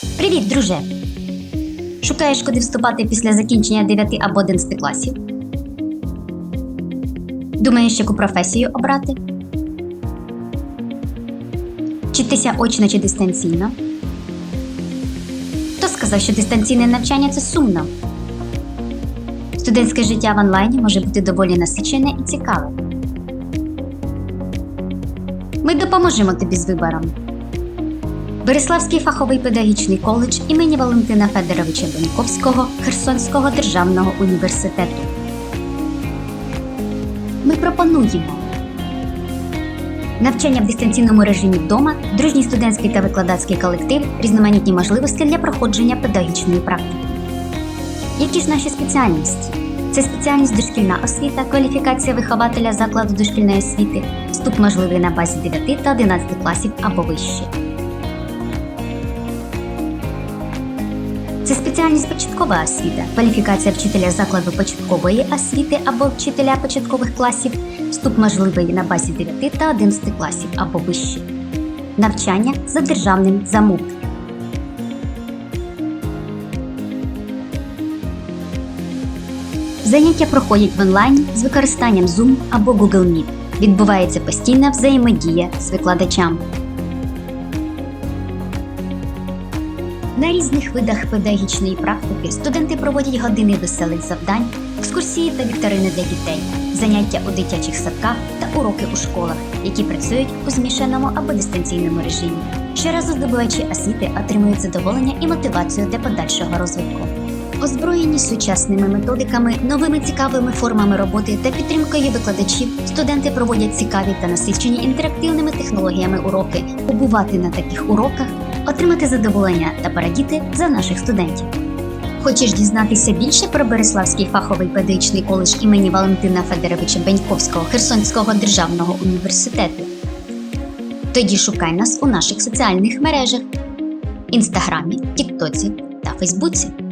Привіт, друже! Шукаєш, куди вступати після закінчення 9 або 11 класів? Думаєш, яку професію обрати? Вчитися очно чи дистанційно? Хто сказав, що дистанційне навчання це сумно? Студентське життя в онлайні може бути доволі насичене і цікаве. Ми допоможемо тобі з вибором. Береславський фаховий педагогічний коледж імені Валентина Федоровича Беньковського Херсонського державного університету. Ми пропонуємо навчання в дистанційному режимі вдома, дружній студентський та викладацький колектив, різноманітні можливості для проходження педагогічної практики. Які ж наші спеціальності? Це спеціальність дошкільна освіта, кваліфікація вихователя закладу дошкільної освіти, вступ можливий на базі 9 та 11 класів або вище. Це спеціальність початкова освіта, кваліфікація вчителя закладу початкової освіти або вчителя початкових класів, вступ можливий на базі 9 та 11 класів або вище. Навчання за державним замовленням. Заняття проходять в онлайні з використанням Zoom або Google Meet. Відбувається постійна взаємодія з викладачами. На різних видах педагогічної практики студенти проводять години веселих завдань, екскурсії та вікторини для дітей, заняття у дитячих садках та уроки у школах, які працюють у змішаному або дистанційному режимі. Щоразу здобувачі освіти отримують задоволення і мотивацію для подальшого розвитку. Озброєні сучасними методиками, новими цікавими формами роботи та підтримкою викладачів, студенти проводять цікаві та насичені інтерактивними технологіями уроки, побувати на таких уроках, отримати задоволення та порадіти за наших студентів. Хочеш дізнатися більше про Береславський фаховий педагогічний коледж імені Валентина Федоровича Беньковського Херсонського державного університету? Тоді шукай нас у наших соціальних мережах: інстаграмі, Тіктоці та Фейсбуці.